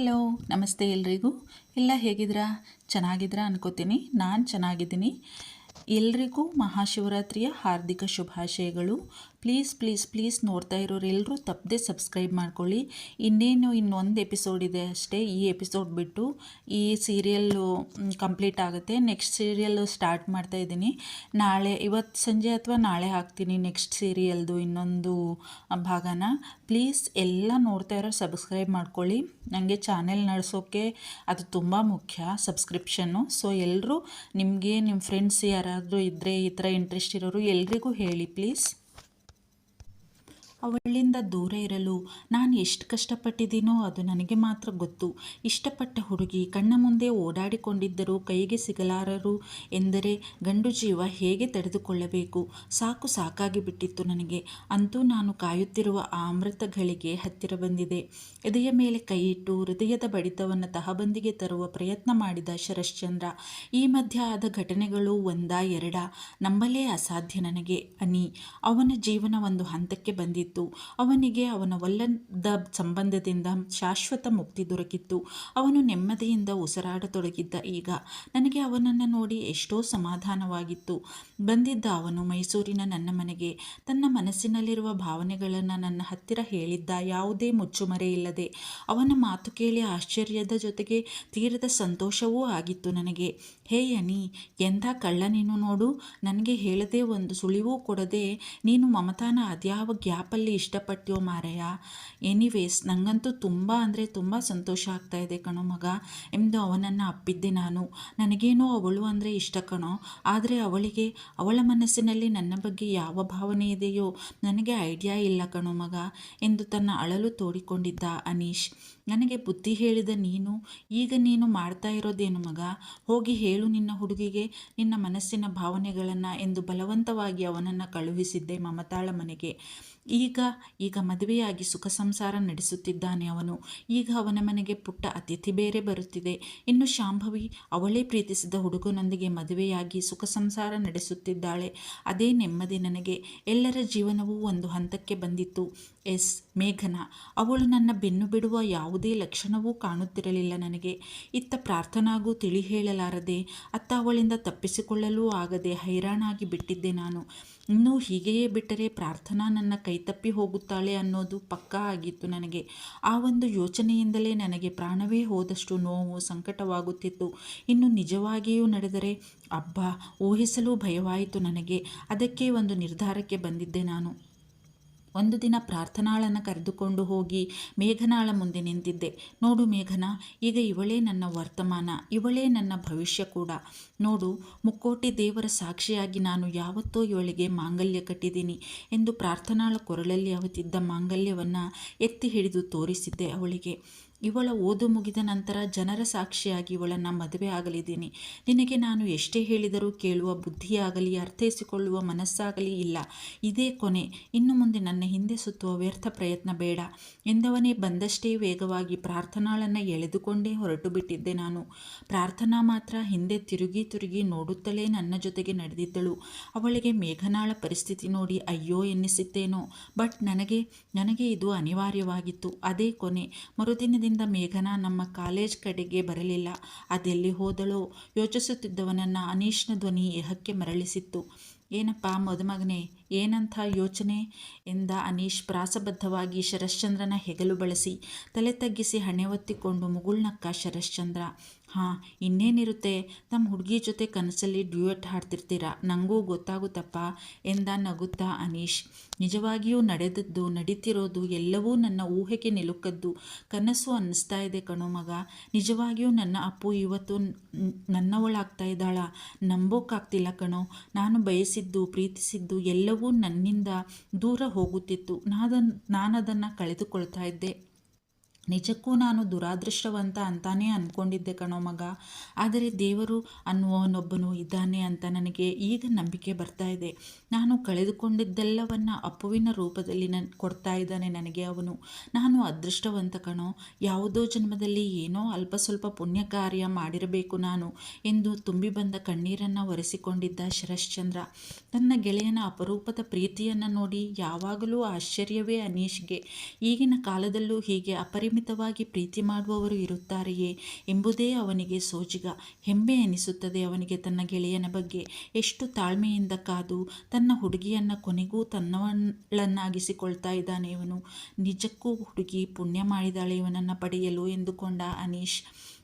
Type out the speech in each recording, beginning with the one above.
Hello ನಮಸ್ತೆ ಎಲ್ರಿಗೂ. ಎಲ್ಲ ಹೇಗಿದ್ದೀರಾ ಚೆನ್ನಾಗಿದ್ದೀರಾ ಅನ್ಕೋತೀನಿ. ನಾನು ಚೆನ್ನಾಗಿದ್ದೀನಿ. ಎಲ್ರಿಗೂ ಮಹಾಶಿವರಾತ್ರಿಯ ಹಾರ್ದಿಕ ಶುಭಾಶಯಗಳು. ಪ್ಲೀಸ್ ಪ್ಲೀಸ್ ಪ್ಲೀಸ್ ನೋಡ್ತಾ ಇರೋರು ಎಲ್ಲರೂ ತಪ್ಪದೆ ಸಬ್ಸ್ಕ್ರೈಬ್ ಮಾಡ್ಕೊಳ್ಳಿ. ಇನ್ನೇನು ಇನ್ನೊಂದು ಎಪಿಸೋಡ್ ಇದೆ ಅಷ್ಟೇ, ಈ ಎಪಿಸೋಡ್ ಬಿಟ್ಟು ಈ ಸೀರಿಯಲ್ಲು ಕಂಪ್ಲೀಟ್ ಆಗುತ್ತೆ. ನೆಕ್ಸ್ಟ್ ಸೀರಿಯಲ್ಲು ಸ್ಟಾರ್ಟ್ ಮಾಡ್ತಾ ಇದ್ದೀನಿ. ನಾಳೆ ಇವತ್ತು ಸಂಜೆ ಅಥವಾ ನಾಳೆ ಹಾಕ್ತೀನಿ ನೆಕ್ಸ್ಟ್ ಸೀರಿಯಲ್ದು ಇನ್ನೊಂದು ಭಾಗನ. ಪ್ಲೀಸ್ ಎಲ್ಲ ನೋಡ್ತಾ ಇರೋ ಸಬ್ಸ್ಕ್ರೈಬ್ ಮಾಡ್ಕೊಳ್ಳಿ. ನನಗೆ ಚಾನೆಲ್ ನಡೆಸೋಕ್ಕೆ ಅದು ತುಂಬ ಮುಖ್ಯ ಸಬ್ಸ್ಕ್ರಿಪ್ಷನ್ನು ಸೊ ಎಲ್ಲರೂ ನಿಮಗೆ ನಿಮ್ಮ ಫ್ರೆಂಡ್ಸ್ ಯಾರಾದರೂ ಇದ್ದರೆ ಈ ಥರ ಇಂಟ್ರೆಸ್ಟ್ ಇರೋರು ಎಲ್ರಿಗೂ ಹೇಳಿ ಪ್ಲೀಸ್ ಅವಳಿಂದ ದೂರ ಇರಲು ನಾನು ಎಷ್ಟು ಕಷ್ಟಪಟ್ಟಿದ್ದೀನೋ ಅದು ನನಗೆ ಮಾತ್ರ ಗೊತ್ತು. ಇಷ್ಟಪಟ್ಟ ಹುಡುಗಿ ಕಣ್ಣ ಮುಂದೆ ಓಡಾಡಿಕೊಂಡಿದ್ದರೂ ಕೈಗೆ ಸಿಗಲಾರರು ಎಂದರೆ ಗಂಡು ಜೀವ ಹೇಗೆ ತಡೆದುಕೊಳ್ಳಬೇಕು? ಸಾಕು ಸಾಕಾಗಿ ಬಿಟ್ಟಿತ್ತು ನನಗೆ. ಅಂತೂ ನಾನು ಕಾಯುತ್ತಿರುವ ಆ ಅಮೃತ ಘಳಿಗೆ ಹತ್ತಿರ ಬಂದಿದೆ. ಎದೆಯ ಮೇಲೆ ಕೈಯಿಟ್ಟು ಹೃದಯದ ಬಡಿತವನ್ನು ತಹಬಂದಿಗೆ ತರುವ ಪ್ರಯತ್ನ ಮಾಡಿದ ಶರಶ್ಚಂದ್ರ, ಈ ಮಧ್ಯ ಆದ ಘಟನೆಗಳು ಒಂದ ಎರಡ? ನಂಬಲೇ ಅಸಾಧ್ಯ ನನಗೆ, ಅನಿ. ಅವನ ಜೀವನ ಒಂದು ಹಂತಕ್ಕೆ ಅವನಿಗೆ ಅವನ ಒಲ್ಲದ ಸಂಬಂಧದಿಂದ ಶಾಶ್ವತ ಮುಕ್ತಿ ದೊರಕಿತ್ತು. ಅವನು ನೆಮ್ಮದಿಯಿಂದ ಉಸಿರಾಡತೊಡಗಿದ್ದ ಈಗ ನನಗೆ ಅವನನ್ನು ನೋಡಿ ಎಷ್ಟೋ ಸಮಾಧಾನವಾಗಿತ್ತು. ಬಂದಿದ್ದ ಅವನು ಮೈಸೂರಿನ ನನ್ನ ಮನೆಗೆ. ತನ್ನ ಮನಸ್ಸಿನಲ್ಲಿರುವ ಭಾವನೆಗಳನ್ನು ನನ್ನ ಹತ್ತಿರ ಹೇಳಿದ್ದ ಯಾವುದೇ ಮುಚ್ಚುಮರೆ ಇಲ್ಲದೆ. ಅವನ ಮಾತು ಕೇಳಿ ಆಶ್ಚರ್ಯದ ಜೊತೆಗೆ ತೀರದ ಸಂತೋಷವೂ ಆಗಿತ್ತು ನನಗೆ. ಹೇ ಅನಿ ಎಂಥ ಕಳ್ಳ ನೀನು ನೋಡು. ನನಗೆ ಹೇಳದೆ ಒಂದು ಸುಳಿವೂ ಕೊಡದೆ ನೀನು ಮಮತಾನ ಅದ್ಯಾವ ಗ್ಯಾಪಲ್ಲಿ ಇಷ್ಟಪಟ್ಟ್ಯೋ ಮಾರಯ್ಯ. ಎನಿವೇಸ್ ನನಗಂತೂ ತುಂಬ ಅಂದರೆ ತುಂಬ ಸಂತೋಷ ಆಗ್ತಾ ಇದೆ ಕಣೋ ಮಗ. ಎಂದು ಅವನನ್ನು ಅಪ್ಪಿದ್ದೆ ನಾನು. ನನಗೇನೋ ಅವಳು ಅಂದರೆ ಇಷ್ಟ ಕಣೋ. ಆದರೆ ಅವಳಿಗೆ, ಅವಳ ಮನಸ್ಸಿನಲ್ಲಿ ನನ್ನ ಬಗ್ಗೆ ಯಾವ ಭಾವನೆ ಇದೆಯೋ ನನಗೆ ಐಡಿಯಾ ಇಲ್ಲ ಕಣೋ ಮಗ ಎಂದು ತನ್ನ ಅಳಲು ತೋಡಿಕೊಂಡಿದ್ದ ಅನೀಶ್. ನನಗೆ ಬುದ್ಧಿ ಹೇಳಿದ ನೀನು, ಈಗ ನೀನು ಮಾಡ್ತಾ ಇರೋದೇನು ಮಗ? ಹೋಗಿ ಹೇಳು ನಿನ್ನ ಹುಡುಗಿಗೆ ನಿನ್ನ ಮನಸ್ಸಿನ ಭಾವನೆಗಳನ್ನು ಎಂದು ಬಲವಂತವಾಗಿ ಅವನನ್ನು ಕಳುಹಿಸಿದ್ದೆ ಮಮತಾಳ ಮನೆಗೆ. ಈಗ ಈಗ ಮದುವೆಯಾಗಿ ಸುಖ ಸಂಸಾರ ನಡೆಸುತ್ತಿದ್ದಾನೆ ಅವನು. ಈಗ ಅವನ ಮನೆಗೆ ಪುಟ್ಟ ಅತಿಥಿ ಬೇರೆ ಬರುತ್ತಿದೆ. ಇನ್ನು ಶಾಂಭವಿ ಅವಳೇ ಪ್ರೀತಿಸಿದ ಹುಡುಗನೊಂದಿಗೆ ಮದುವೆಯಾಗಿ ಸುಖ ಸಂಸಾರ ನಡೆಸುತ್ತಿದ್ದಾಳೆ. ಅದೇ ನೆಮ್ಮದಿ ನನಗೆ. ಎಲ್ಲರ ಜೀವನವೂ ಒಂದು ಹಂತಕ್ಕೆ ಬಂದಿತ್ತು. ಎಸ್, ಮೇಘನ, ಅವಳು ನನ್ನ ಬೆನ್ನು ಬಿಡುವ ಯಾವುದೇ ಲಕ್ಷಣವೂ ಕಾಣುತ್ತಿರಲಿಲ್ಲ ನನಗೆ. ಇತ್ತ ಪ್ರಾರ್ಥನಾಗೂ ತಿಳಿ ಹೇಳಲಾರದೆ, ಅತ್ತ ಅವಳಿಂದ ತಪ್ಪಿಸಿಕೊಳ್ಳಲೂ ಆಗದೆ ಹೈರಾಣಾಗಿ ಬಿಟ್ಟಿದ್ದೆ ನಾನು. ಇನ್ನೂ ಹೀಗೆಯೇ ಬಿಟ್ಟರೆ ಪ್ರಾರ್ಥನಾ ನನ್ನ ಕೈತಪ್ಪಿ ಹೋಗುತ್ತಾಳೆ ಅನ್ನೋದು ಪಕ್ಕಾ ಆಗಿತ್ತು ನನಗೆ. ಆ ಒಂದು ಯೋಚನೆಯಿಂದಲೇ ನನಗೆ ಪ್ರಾಣವೇ ಹೋದಷ್ಟು ನೋವು ಸಂಕಟವಾಗುತ್ತಿತ್ತು. ಇನ್ನು ನಿಜವಾಗಿಯೂ ನಡೆದರೆ, ಅಬ್ಬಾ, ಊಹಿಸಲು ಭಯವಾಯಿತು ನನಗೆ. ಅದಕ್ಕೆ ಒಂದು ನಿರ್ಧಾರಕ್ಕೆ ಬಂದಿದ್ದೆ ನಾನು. ಒಂದು ದಿನ ಪ್ರಾರ್ಥನಾಳನ್ನು ಕರೆದುಕೊಂಡು ಹೋಗಿ ಮೇಘನಾಳ ಮುಂದೆ ನಿಂತಿದ್ದೆ. ನೋಡು ಮೇಘನ, ಈಗ ಇವಳೇ ನನ್ನ ವರ್ತಮಾನ, ಇವಳೇ ನನ್ನ ಭವಿಷ್ಯ ಕೂಡ. ನೋಡು, ಮುಕ್ಕೋಟಿ ದೇವರ ಸಾಕ್ಷಿಯಾಗಿ ನಾನು ಯಾವತ್ತೋ ಇವಳಿಗೆ ಮಾಂಗಲ್ಯ ಕಟ್ಟಿದ್ದೀನಿ ಎಂದು ಪ್ರಾರ್ಥನಾಳ ಕೊರಳಲ್ಲಿ ಅವತಿದ್ದ ಮಾಂಗಲ್ಯವನ್ನು ಎತ್ತಿ ಹಿಡಿದು ತೋರಿಸಿದ್ದೆ ಅವಳಿಗೆ. ಇವಳ ಓದು ಮುಗಿದ ನಂತರ ಜನರ ಸಾಕ್ಷಿಯಾಗಿ ಇವಳನ್ನು ಮದುವೆ ಆಗಲಿದ್ದೀನಿ. ನಿನಗೆ ನಾನು ಎಷ್ಟೇ ಹೇಳಿದರೂ ಕೇಳುವ ಬುದ್ಧಿಯಾಗಲಿ, ಅರ್ಥೈಸಿಕೊಳ್ಳುವ ಮನಸ್ಸಾಗಲಿ ಇಲ್ಲ. ಇದೇ ಕೊನೆ. ಇನ್ನು ಮುಂದೆ ನನ್ನ ಹಿಂದೆ ಸುತ್ತುವ ವ್ಯರ್ಥ ಪ್ರಯತ್ನ ಬೇಡ. ಎಂದವನೇ ಬಂದಷ್ಟೇ ವೇಗವಾಗಿ ಪ್ರಾರ್ಥನಾಳನ್ನು ಎಳೆದುಕೊಂಡೇ ಹೊರಟು ಬಿಟ್ಟಿದ್ದೆ ನಾನು. ಪ್ರಾರ್ಥನಾ ಮಾತ್ರ ಹಿಂದೆ ತಿರುಗಿ ತಿರುಗಿ ನೋಡುತ್ತಲೇ ನನ್ನ ಜೊತೆಗೆ ನಡೆದಿದ್ದಳು. ಅವಳಿಗೆ ಮೇಘನಾಳ ಪರಿಸ್ಥಿತಿ ನೋಡಿ ಅಯ್ಯೋ ಎನ್ನಿಸಿತ್ತೇನೋ. ಬಟ್ ನನಗೆ ನನಗೆ ಇದು ಅನಿವಾರ್ಯವಾಗಿತ್ತು. ಅದೇ ಕೊನೆ. ಮರುದಿನದಿಂದ ಮೇಘನಾ ನಮ್ಮ ಕಾಲೇಜ್ ಕಡೆಗೆ ಬರಲಿಲ್ಲ. ಅದೆಲ್ಲಿ ಹೋದಳೋ ಯೋಚಿಸುತ್ತಿದ್ದವನನ್ನು ಅನೀಶ್ನ ಧ್ವನಿ ಏಹಕ್ಕೆ ಮರಳಿಸಿತ್ತು. ಏನಪ್ಪ ಮದುಮಗನೇ ಏನಂಥ ಯೋಚನೆ ಎಂದ ಅನೀಶ್ ಪ್ರಾಸಬದ್ಧವಾಗಿ ಶರಶ್ಚಂದ್ರನ ಹೆಗಲು ಬಳಸಿ ತಲೆ ತಗ್ಗಿಸಿ ಹಣೆ ಒತ್ತಿಕೊಂಡು ಮುಗುಳ್ನಕ್ಕ ಶರಶ್ಚಂದ್ರ, ಹಾಂ, ಇನ್ನೇನಿರುತ್ತೆ? ತಮ್ಮ ಹುಡುಗಿ ಜೊತೆ ಕನಸಲ್ಲಿ ಡ್ಯೂಯೆಟ್ ಹಾಡ್ತಿರ್ತೀರ? ನನಗೂ ಗೊತ್ತಾಗುತ್ತಪ್ಪ ಎಂದ ನಗುತ್ತಾ ಅನೀಶ್. ನಿಜವಾಗಿಯೂ ನಡೆದದ್ದು, ನಡೀತಿರೋದು ಎಲ್ಲವೂ ನನ್ನ ಊಹೆಗೆ ನಿಲುಕದ್ದು. ಕನಸು ಅನ್ನಿಸ್ತಾ ಇದೆ ಕಣೋ ಮಗ. ನಿಜವಾಗಿಯೂ ನನ್ನ ಅಪ್ಪು ಇವತ್ತು ನನ್ನವಳಾಗ್ತಾ ಇದ್ದಾಳ. ನಂಬೋಕ್ಕಾಗ್ತಿಲ್ಲ ಕಣೋ. ನಾನು ಬಯಸಿದ್ದು, ಪ್ರೀತಿಸಿದ್ದು ಎಲ್ಲವೂ ನನ್ನಿಂದ ದೂರ ಹೋಗುತ್ತಿತ್ತು. ನಾದನ್ ನಾನದನ್ನು ಕಳೆದುಕೊಳ್ತಾ ಇದ್ದೆ. ನಿಜಕ್ಕೂ ನಾನು ದುರಾದೃಷ್ಟವಂತ ಅಂತಾನೇ ಅಂದ್ಕೊಂಡಿದ್ದೆ ಕಣೋ ಮಗ. ಆದರೆ ದೇವರು ಅನ್ನುವನೊಬ್ಬನು ಇದ್ದಾನೆ ಅಂತ ನನಗೆ ಈಗ ನಂಬಿಕೆ ಬರ್ತಾ ಇದೆ. ನಾನು ಕಳೆದುಕೊಂಡಿದ್ದೆಲ್ಲವನ್ನು ಅಪ್ಪುವಿನ ರೂಪದಲ್ಲಿ ನನ್ ಕೊಡ್ತಾ ಇದ್ದಾನೆ ನನಗೆ ಅವನು. ನಾನು ಅದೃಷ್ಟವಂತ ಕಣೋ. ಯಾವುದೋ ಜನ್ಮದಲ್ಲಿ ಏನೋ ಅಲ್ಪ ಸ್ವಲ್ಪ ಪುಣ್ಯ ಕಾರ್ಯ ಮಾಡಿರಬೇಕು ನಾನು ಎಂದು ತುಂಬಿ ಬಂದ ಕಣ್ಣೀರನ್ನು ಒರೆಸಿಕೊಂಡಿದ್ದ ಶರಶ್ಚಂದ್ರ. ತನ್ನ ಗೆಳೆಯನ ಅಪರೂಪದ ಪ್ರೀತಿಯನ್ನು ನೋಡಿ ಯಾವಾಗಲೂ ಆಶ್ಚರ್ಯವೇ ಅನೀಶ್ಗೆ. ಈಗಿನ ಕಾಲದಲ್ಲೂ ಹೀಗೆ ಅಪರಿಮಿತ ಅಪರಿಮಿತವಾಗಿ ಪ್ರೀತಿ ಮಾಡುವವರು ಇರುತ್ತಾರೆಯೇ ಎಂಬುದೇ ಅವನಿಗೆ ಸೋಜಿಗ. ಹೆಮ್ಮೆ ಎನಿಸುತ್ತದೆ ಅವನಿಗೆ ತನ್ನ ಗೆಳೆಯನ ಬಗ್ಗೆ. ಎಷ್ಟು ತಾಳ್ಮೆಯಿಂದ ಕಾದು ತನ್ನ ಹುಡುಗಿಯನ್ನು ಕೊನೆಗೂ ತನ್ನವಳನ್ನಾಗಿಸಿಕೊಳ್ತಾ ಇದ್ದಾನೆ ಇವನು. ನಿಜಕ್ಕೂ ಹುಡುಗಿ ಪುಣ್ಯ ಮಾಡಿದಾಳೆ ಇವನನ್ನು ಪಡೆಯಲು ಎಂದುಕೊಂಡ ಅನೀಶ್.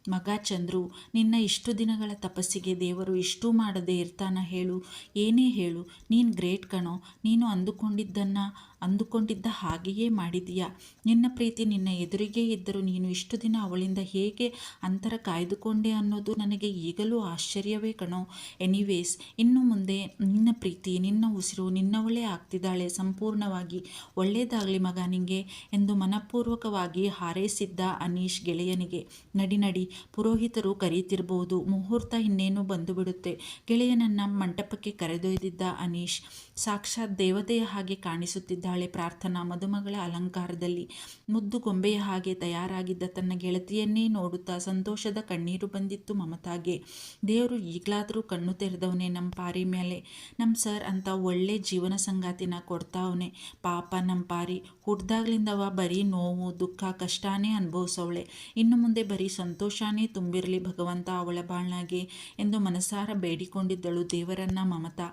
ಮಗ ಚಂದ್ರು, ನಿನ್ನ ಇಷ್ಟು ದಿನಗಳ ತಪಸ್ಸಿಗೆ ದೇವರು ಇಷ್ಟು ಮಾಡದೇ ಇರ್ತಾನ ಹೇಳು. ಏನೇ ಹೇಳು, ನೀನು ಗ್ರೇಟ್ ಕಣೋ, ನೀನು ಅಂದುಕೊಂಡಿದ್ದನ್ನು, ಅಂದುಕೊಂಡಿದ್ದ ಹಾಗೆಯೇ ಮಾಡಿದೀಯಾ. ನಿನ್ನ ಪ್ರೀತಿ ನಿನ್ನ ಎದುರಿಗೆ ಇದ್ದರೂ ನೀನು ಇಷ್ಟು ದಿನ ಅವಳಿಂದ ಹೇಗೆ ಅಂತರ ಕಾಯ್ದುಕೊಂಡೆ ಅನ್ನೋದು ನನಗೆ ಈಗಲೂ ಆಶ್ಚರ್ಯವೇ ಕಣೋ. ಎನಿವೇಸ್ ಇನ್ನು ಮುಂದೆ ನಿನ್ನ ಪ್ರೀತಿ, ನಿನ್ನ ಉಸಿರು ನಿನ್ನವಳೇ ಆಗ್ತಿದ್ದಾಳೆ ಸಂಪೂರ್ಣವಾಗಿ. ಒಳ್ಳೆಯದಾಗಲಿ ಮಗ ನಿಂಗೆ ಎಂದು ಮನಪೂರ್ವಕವಾಗಿ ಹಾರೈಸಿದ್ದ ಅನೀಶ್ ಗೆಳೆಯನಿಗೆ. ನಡಿ ನಡಿ ಪುರೋಹಿತರು ಕರೀತಿರ್ಬೋದು. ಮುಹೂರ್ತ ಇನ್ನೇನು ಬಂದು ಬಿಡುತ್ತೆ ಗೆಳೆಯನನ್ನ ಮಂಟಪಕ್ಕೆ ಕರೆದೊಯ್ದಿದ್ದ ಅನೀಶ್ ಸಾಕ್ಷಾತ್ ದೇವತೆಯ ಹಾಗೆ ಕಾಣಿಸುತ್ತಿದ್ದಾಳೆ ಪ್ರಾರ್ಥನಾ ಮದುಮಗಳ ಅಲಂಕಾರದಲ್ಲಿ. ಮುದ್ದು ಗೊಂಬೆಯ ಹಾಗೆ ತಯಾರಾಗಿದ್ದ ತನ್ನ ಗೆಳತಿಯನ್ನೇ ನೋಡುತ್ತಾ ಸಂತೋಷದ ಕಣ್ಣೀರು ಬಂದಿತ್ತು ಮಮತಾಗೆ. ದೇವರು ಈಗಲಾದರೂ ಕಣ್ಣು ತೆರೆದವನೇ ನಮ್ಮ ಪಾರಿ ಮೇಲೆ ನಮ್ಮ ಸರ್ ಅಂತ ಒಳ್ಳೆ ಜೀವನ ಸಂಗಾತಿನ ಕೊಡ್ತಾವನೆ. ಪಾಪ ನಮ್ಮ ಪಾರಿ. ಹುಡ್ದಾಗ್ಲಿಂದವ ಬರೀ ನೋವು, ದುಃಖ, ಕಷ್ಟಾನೇ ಅನುಭವಿಸವಳೆ. ಇನ್ನು ಮುಂದೆ ಬರೀ ಸಂತೋಷನೇ ತುಂಬಿರಲಿ ಭಗವಂತ ಅವಳ ಬಾಳ್ನಾಗೆ ಎಂದು ಮನಸಾರ ಬೇಡಿಕೊಂಡಿದ್ದಳು ದೇವರನ್ನ ಮಮತಾ.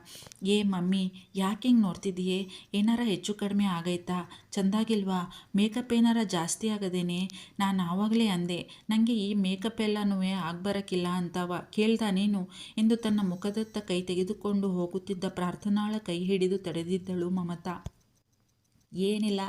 ಏ ಮಮ್ಮಿ, ಯಾಕೆ ಹಿಂಗೆ ನೋಡ್ತಿದ್ದೀಯೇ? ಏನಾರ ಹೆಚ್ಚು ಕಡಿಮೆ ಆಗೈತಾ? ಚಂದಾಗಿಲ್ವಾ? ಮೇಕಪ್ ಏನಾರ ಜಾಸ್ತಿ ಆಗದೇನೆ? ನಾನು ಆವಾಗಲೇ ಅಂದೆ ನನಗೆ ಈ ಮೇಕಪ್ ಎಲ್ಲನೂ ಆಗ್ಬರಕ್ಕಿಲ್ಲ ಅಂತವ. ಕೇಳ್ದ ನೀನು? ಎಂದು ತನ್ನ ಮುಖದತ್ತ ಕೈ ತೆಗೆದುಕೊಂಡು ಹೋಗುತ್ತಿದ್ದ ಪ್ರಾರ್ಥನಾಳ ಕೈ ಹಿಡಿದು ತಡೆದಿದ್ದಳು ಮಮತಾ. ಏನಿಲ್ಲ.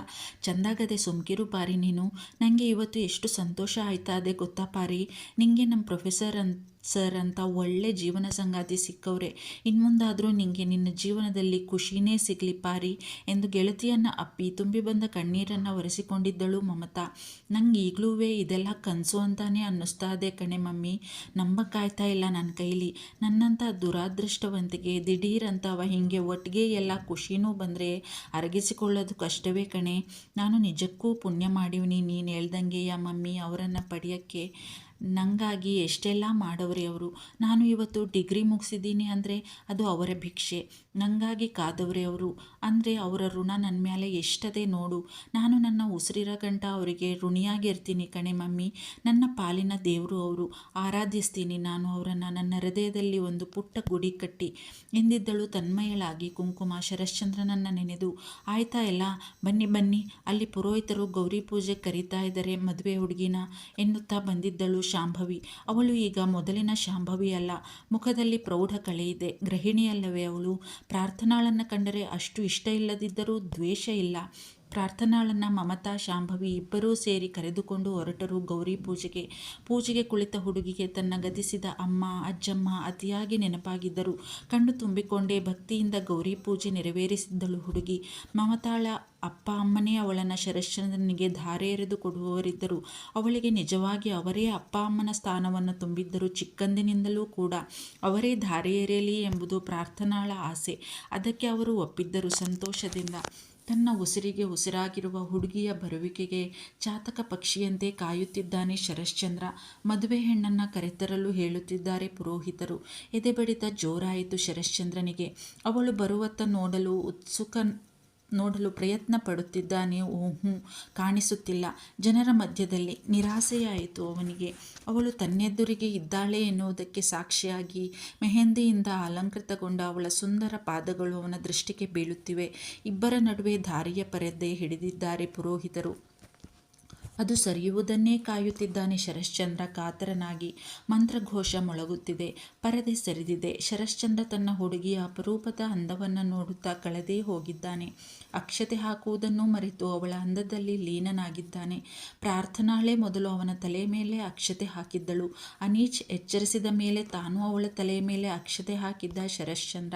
ಚಂದಾಗದೆ ಸುಮ್ಕಿರು ಪಾರಿ ನೀನು. ನನಗೆ ಇವತ್ತು ಎಷ್ಟು ಸಂತೋಷ ಆಯ್ತಾ ಅದೇ ಗೊತ್ತಾ ಪಾರಿ? ನಿಂಗೆ ನಮ್ಮ ಪ್ರೊಫೆಸರ್ ಅಂತ ಸರ್ ಅಂತ ಒಳ್ಳೆ ಜೀವನ ಸಂಗಾತಿ ಸಿಕ್ಕವ್ರೆ. ಇನ್ಮುಂದಾದರೂ ನಿಮಗೆ ನಿನ್ನ ಜೀವನದಲ್ಲಿ ಖುಷಿನೇ ಸಿಗಲಿ ಪಾರಿ ಎಂದು ಗೆಳತಿಯನ್ನು ಅಪ್ಪಿ ತುಂಬಿ ಬಂದ ಕಣ್ಣೀರನ್ನು ಒರೆಸಿಕೊಂಡಿದ್ದಳು ಮಮತಾ. ನಂಗೆ ಈಗಲೂ ಇದೆಲ್ಲ ಕನಸು ಅಂತಾನೆ ಅನ್ನಿಸ್ತಾ ಇದೆ ಕಣೆ ಮಮ್ಮಿ. ನಂಬಕ್ಕಾಯ್ತಾ ಇಲ್ಲ ನನ್ನ ಕೈಲಿ. ನನ್ನಂಥ ದುರಾದೃಷ್ಟವಂತಿಗೆ ದಿಢೀರ್ ಅಂತವ ಹೀಗೆ ಒಟ್ಟಿಗೆ ಎಲ್ಲ ಖುಷಿನೂ ಬಂದರೆ ಅರಗಿಸಿಕೊಳ್ಳೋದು ಕಷ್ಟವೇ ಕಣೆ. ನಾನು ನಿಜಕ್ಕೂ ಪುಣ್ಯ ಮಾಡಿವ್ನಿ ನೀನು ಹೇಳ್ದಂಗೆಯ ಮಮ್ಮಿ ಅವರನ್ನು ಪಡೆಯೋಕ್ಕೆ. ನನಗಾಗಿ ಎಷ್ಟೆಲ್ಲ ಮಾಡವ್ರಿ ಅವರು. ನಾನು ಇವತ್ತು ಡಿಗ್ರಿ ಮುಗಿಸಿದ್ದೀನಿ ಅಂದರೆ ಅದು ಅವರ ಭಿಕ್ಷೆ. ನಂಗಾಗಿ ಕಾದವ್ರೆ ಅವರು. ಅಂದರೆ ಅವರ ಋಣ ನನ್ನ ಮೇಲೆ ಎಷ್ಟದೇ ನೋಡು. ನಾನು ನನ್ನ ಉಸಿರಿರೋ ಗಂಟ ಅವರಿಗೆ ಋಣಿಯಾಗಿರ್ತೀನಿ ಕಣೆ ಮಮ್ಮಿ. ನನ್ನ ಪಾಲಿನ ದೇವರು ಅವರು. ಆರಾಧಿಸ್ತೀನಿ ನಾನು ಅವರನ್ನು. ನನ್ನ ಹೃದಯದಲ್ಲಿ ಒಂದು ಪುಟ್ಟ ಗುಡಿ ಕಟ್ಟಿ. ಎಂದಿದ್ದಳು ತನ್ಮಯಳಾಗಿ ಕುಂಕುಮ ಶರಶ್ಚಂದ್ರನನ್ನು ನೆನೆದು, ಆಯ್ತಾ ಎಲ್ಲ? ಬನ್ನಿ ಬನ್ನಿ. ಅಲ್ಲಿ ಪುರೋಹಿತರು ಗೌರಿ ಪೂಜೆ ಕರೀತಾ ಇದ್ದಾರೆ ಮದುವೆ ಹುಡುಗಿನ ಎನ್ನುತ್ತಾ ಬಂದಿದ್ದಳು ಶಾಂಭವಿ. ಅವಳು ಈಗ ಮೊದಲಿನ ಶಾಂಭವಿ ಅಲ್ಲ. ಮುಖದಲ್ಲಿ ಪ್ರೌಢ ಕಳೆ ಇದೆ. ಗೃಹಿಣಿಯಲ್ಲವೇ ಅವಳು. ಪ್ರಾರ್ಥನಾಳನ್ನು ಕಂಡರೆ ಅಷ್ಟು ಇಷ್ಟ ಇಲ್ಲದಿದ್ದರೂ ದ್ವೇಷ ಇಲ್ಲ. ಪ್ರಾರ್ಥನಾಳನ್ನು ಮಮತಾ, ಶಾಂಭವಿ ಇಬ್ಬರೂ ಸೇರಿ ಕರೆದುಕೊಂಡು ಹೊರಟರು. ಗೌರಿ ಪೂಜೆಗೆ ಪೂಜೆಗೆ ಕುಳಿತ ಹುಡುಗಿಗೆ ತನ್ನ ಗತಿಸಿದ ಅಮ್ಮ, ಅಜ್ಜಮ್ಮ ಅತಿಯಾಗಿ ನೆನಪಾಗಿದ್ದರು. ಕಣ್ಣು ತುಂಬಿಕೊಂಡೇ ಭಕ್ತಿಯಿಂದ ಗೌರಿ ಪೂಜೆ ನೆರವೇರಿಸಿದ್ದಳು ಹುಡುಗಿ. ಮಮತಾಳ ಅಪ್ಪ ಅಮ್ಮನೇ ಅವಳನ್ನು ಶರಶ್ಚಂದ್ರನಿಗೆ ಧಾರೆ ಎರೆದು ಕೊಡುವವರಿದ್ದರು. ಅವಳಿಗೆ ನಿಜವಾಗಿ ಅವರೇ ಅಪ್ಪ ಅಮ್ಮನ ಸ್ಥಾನವನ್ನು ತುಂಬಿದ್ದರು. ಚಿಕ್ಕಂದಿನಿಂದಲೂ ಕೂಡ ಅವರೇ ಧಾರೆ ಎರೆಯಲಿ ಎಂಬುದು ಪ್ರಾರ್ಥನಾಳ ಆಸೆ. ಅದಕ್ಕೆ ಅವರು ಒಪ್ಪಿದ್ದರು ಸಂತೋಷದಿಂದ. ತನ್ನ ಉಸಿರಿಗೆ ಉಸಿರಾಗಿರುವ ಹುಡುಗಿಯ ಬರುವಿಕೆಗೆ ಚಾತಕ ಪಕ್ಷಿಯಂತೆ ಕಾಯುತ್ತಿದ್ದಾನೆ ಶರಶ್ಚಂದ್ರ. ಮದುವೆ ಹೆಣ್ಣನ್ನು ಕರೆತರಲು ಹೇಳುತ್ತಿದ್ದಾರೆ ಪುರೋಹಿತರು. ಎದೆ ಬಡಿತ ಜೋರಾಯಿತು ಶರಶ್ಚಂದ್ರನಿಗೆ. ಅವಳು ಬರುವತ್ತ ನೋಡಲು ಉತ್ಸುಕ ನೋಡಲು ಪ್ರಯತ್ನ ಪಡುತ್ತಿದ್ದಾನೆ ಹ್ಞೂ ಕಾಣಿಸುತ್ತಿಲ್ಲ. ಜನರ ಮಧ್ಯದಲ್ಲಿ ನಿರಾಸೆಯಾಯಿತು ಅವನಿಗೆ. ಅವಳು ತನ್ನೆದುರಿಗೆ ಇದ್ದಾಳೆ ಎನ್ನುವುದಕ್ಕೆ ಸಾಕ್ಷಿಯಾಗಿ ಮೆಹಂದಿಯಿಂದ ಅಲಂಕೃತಗೊಂಡ ಅವಳ ಸುಂದರ ಪಾದಗಳು ಅವನ ದೃಷ್ಟಿಗೆ ಬೀಳುತ್ತಿವೆ. ಇಬ್ಬರ ನಡುವೆ ದಾರಿಯ ಪರದೆ ಹಿಡಿದಿದ್ದಾರೆ ಪುರೋಹಿತರು. ಅದು ಸರಿಯುವುದನ್ನೇ ಕಾಯುತ್ತಿದ್ದಾನೆ ಶರಶ್ಚಂದ್ರ ಕಾತರನಾಗಿ. ಮಂತ್ರಘೋಷ ಮೊಳಗುತ್ತಿದೆ. ಪರದೆ ಸರಿದಿದೆ. ಶರಶ್ಚಂದ್ರ ತನ್ನ ಹುಡುಗಿಯ ಅಪರೂಪದ ಅಂದವನ್ನು ನೋಡುತ್ತಾ ಕಳೆದೇ ಹೋಗಿದ್ದಾನೆ. ಅಕ್ಷತೆ ಹಾಕುವುದನ್ನು ಮರೆತು ಅವಳ ಅಂದದಲ್ಲಿ ಲೀನನಾಗಿದ್ದಾನೆ. ಪ್ರಾರ್ಥನಾಳೆ ಮೊದಲು ಅವನ ತಲೆ ಮೇಲೆ ಅಕ್ಷತೆ ಹಾಕಿದ್ದಳು. ಅನೀಚ್ ಎಚ್ಚರಿಸಿದ ಮೇಲೆ ತಾನು ಅವಳ ತಲೆಯ ಮೇಲೆ ಅಕ್ಷತೆ ಹಾಕಿದ್ದ ಶರಶ್ಚಂದ್ರ,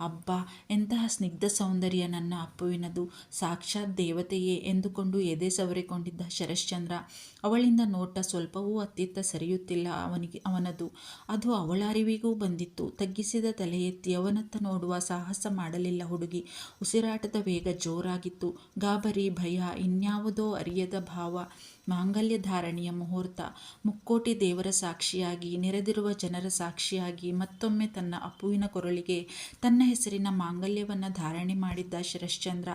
ಅಬ್ಬ, ಎಂತಹ ಸ್ನಿಗ್ಧ ಸೌಂದರ್ಯ ನನ್ನ ಅಪ್ಪುವಿನದು. ಸಾಕ್ಷಾತ್ ದೇವತೆಯೇ ಎಂದುಕೊಂಡು ಎದೆ ಸವರಿಕೊಂಡಿದ್ದ ಶರಶ್ಚಂದ್ರ ಅವಳಿಂದ ನೋಟ ಸ್ವಲ್ಪವೂ ಅತ್ತಿತ್ತ ಸರಿಯುತ್ತಿಲ್ಲ ಅವನಿಗೆ, ಅವನದು. ಅದು ಅವಳ ಅರಿವಿಗೂ ಬಂದಿತ್ತು. ತಗ್ಗಿಸಿದ ತಲೆ ಎತ್ತಿ ಅವನತ್ತ ನೋಡುವ ಸಾಹಸ ಮಾಡಲಿಲ್ಲ ಹುಡುಗಿ. ಉಸಿರಾಟದ ವೇಗ ಜೋರಾಗಿತ್ತು. ಗಾಬರಿ, ಭಯ, ಇನ್ಯಾವುದೋ ಅರಿಯದ ಭಾವ, ಮಾಂಗಲ್ಯ ಧಾರಣೆಯ ಮುಹೂರ್ತ. ಮುಕ್ಕೋಟಿ ದೇವರ ಸಾಕ್ಷಿಯಾಗಿ, ನೆರೆದಿರುವ ಜನರ ಸಾಕ್ಷಿಯಾಗಿ ಮತ್ತೊಮ್ಮೆ ತನ್ನ ಅಪ್ಪುವಿನ ಕೊರಳಿಗೆ ತನ್ನ ಹೆಸರಿನ ಮಾಂಗಲ್ಯವನ್ನು ಧಾರಣೆ ಮಾಡಿದ್ದ ಶರಶ್ಚಂದ್ರ,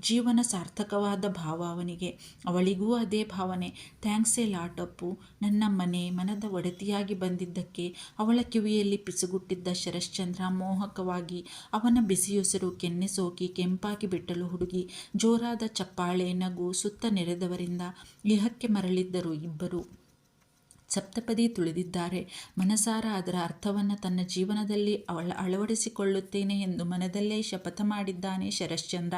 ಜೀವನ ಸಾರ್ಥಕವಾದ ಭಾವ ಅವನಿಗೆ. ಅವಳಿಗೂ ಅದೇ ಭಾವನೆ. Thanks a lot Appu. ನನ್ನ ಮನೆ ಮನದ ಒಡತಿಯಾಗಿ ಬಂದಿದ್ದಕ್ಕೆ ಅವಳ ಕಿವಿಯಲ್ಲಿ ಪಿಸುಗುಟ್ಟಿದ್ದ ಶರಶ್ಚಂದ್ರ ಮೋಹಕವಾಗಿ ಅವನ ಬಿಸಿಯುಸಿರು ಕೆನ್ನೆ ಸೋಕಿ ಕೆಂಪಾಗಿ ಬಿಟ್ಟಲು ಹುಡುಗಿ ಜೋರಾದ ಚಪ್ಪಾಳೆ ನಗು ಸುತ್ತ ನೆರೆದವರಿಂದ ಇಹಕ್ಕೆ ಮರಳಿದ್ದರು ಇಬ್ಬರು. ಸಪ್ತಪದಿ ತುಳಿದಿದ್ದಾರೆ. ಮನಸಾರ ಅದರ ಅರ್ಥವನ್ನು ತನ್ನ ಜೀವನದಲ್ಲಿ ಅವಳ ಅಳವಡಿಸಿಕೊಳ್ಳುತ್ತೇನೆ ಎಂದು ಮನದಲ್ಲೇ ಶಪಥ ಮಾಡಿದ್ದಾನೆ ಶರಶ್ಚಂದ್ರ.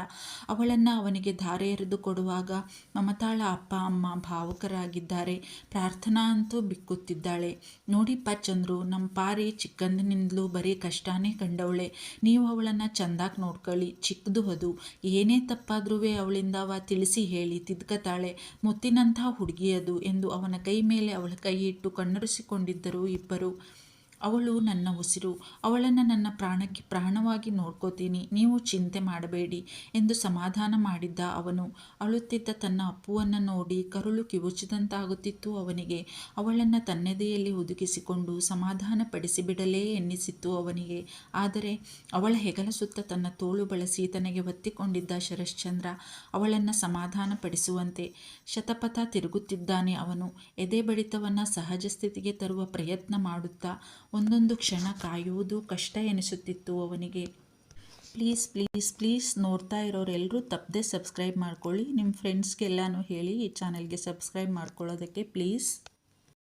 ಅವಳನ್ನು ಅವನಿಗೆ ಧಾರೆ ಎರೆದು ಕೊಡುವಾಗ ಮಮತಾಳ ಅಪ್ಪ, ಅಮ್ಮ ಭಾವುಕರಾಗಿದ್ದಾರೆ. ಪ್ರಾರ್ಥನಾ ಅಂತೂ ಬಿಕ್ಕುತ್ತಿದ್ದಾಳೆ. ನೋಡಿಪ್ಪ ಚಂದ್ರು ನಮ್ಮ ಪಾರಿ ಚಿಕ್ಕಂದಿನಿಂದಲೂ ಬರೀ ಕಷ್ಟನೇ ಕಂಡವಳೆ. ನೀವು ಅವಳನ್ನು ಚಂದಾಗಿ ನೋಡ್ಕೊಳ್ಳಿ, ಚಿಕ್ಕದು ಅದು. ಏನೇ ತಪ್ಪಾದ್ರೂ ಅವಳಿಂದ ಅವ ತಿಳಿಸಿ ಹೇಳಿ ತಿದ್ಕತಾಳೆ. ಮುತ್ತಿನಂಥ ಹುಡುಗಿಯದು ಎಂದು ಅವನ ಕೈ ಮೇಲೆ ಅವಳ ಕೈ ಇಟ್ಟು ಕಣ್ಣೊರೆಸಿಕೊಂಡಿದ್ದರು ಇಬ್ಬರು. ಅವಳು ನನ್ನ ಉಸಿರು, ಅವಳನ್ನು ನನ್ನ ಪ್ರಾಣಕ್ಕೆ ಪ್ರಾಣವಾಗಿ ನೋಡ್ಕೋತೀನಿ, ನೀವು ಚಿಂತೆ ಮಾಡಬೇಡಿ ಎಂದು ಸಮಾಧಾನ ಮಾಡಿದ್ದ ಅವನು. ಅಳುತ್ತಿದ್ದ ತನ್ನ ಅಪ್ಪುವನ್ನು ನೋಡಿ ಕರುಳು ಕಿವುಚಿದಂತಾಗುತ್ತಿತ್ತು ಅವನಿಗೆ. ಅವಳನ್ನು ತನ್ನೆದೆಯಲ್ಲಿ ಹುದುಗಿಸಿಕೊಂಡು ಸಮಾಧಾನ ಪಡಿಸಿಬಿಡಲೇ ಎನ್ನಿಸಿತ್ತು ಅವನಿಗೆ. ಆದರೆ ಅವಳ ಹೆಗಲ ಸುತ್ತ ತನ್ನ ತೋಳು ಬಳಸಿ ತನಗೆ ಒತ್ತಿಕೊಂಡಿದ್ದ ಶರಶ್ಚಂದ್ರ ಅವಳನ್ನು ಸಮಾಧಾನ ಪಡಿಸುವಂತೆ ಶತಪಥ ತಿರುಗುತ್ತಿದ್ದಾನೆ ಅವನು. ಎದೆ ಬಡಿತವನ್ನು ಸಹಜ ಸ್ಥಿತಿಗೆ ತರುವ ಪ್ರಯತ್ನ ಮಾಡುತ್ತಾ ಒಂದೊಂದು ಕ್ಷಣ ಕಾಯುವುದು ಕಷ್ಟ ಎನಿಸುತ್ತಿತ್ತು ಅವನಿಗೆ. ಪ್ಲೀಸ್ ಪ್ಲೀಸ್ ಪ್ಲೀಸ್ ನೋಡ್ತಾ ಇರೋರೆಲ್ಲರೂ ತಪ್ಪದೆ ಸಬ್ಸ್ಕ್ರೈಬ್ ಮಾಡ್ಕೊಳ್ಳಿ. ನಿಮ್ಮ ಫ್ರೆಂಡ್ಸ್ಗೆಲ್ಲನೂ ಹೇಳಿ ಈ ಚಾನಲ್ಗೆ ಸಬ್ಸ್ಕ್ರೈಬ್ ಮಾಡ್ಕೊಳ್ಳೋದಕ್ಕೆ ಪ್ಲೀಸ್.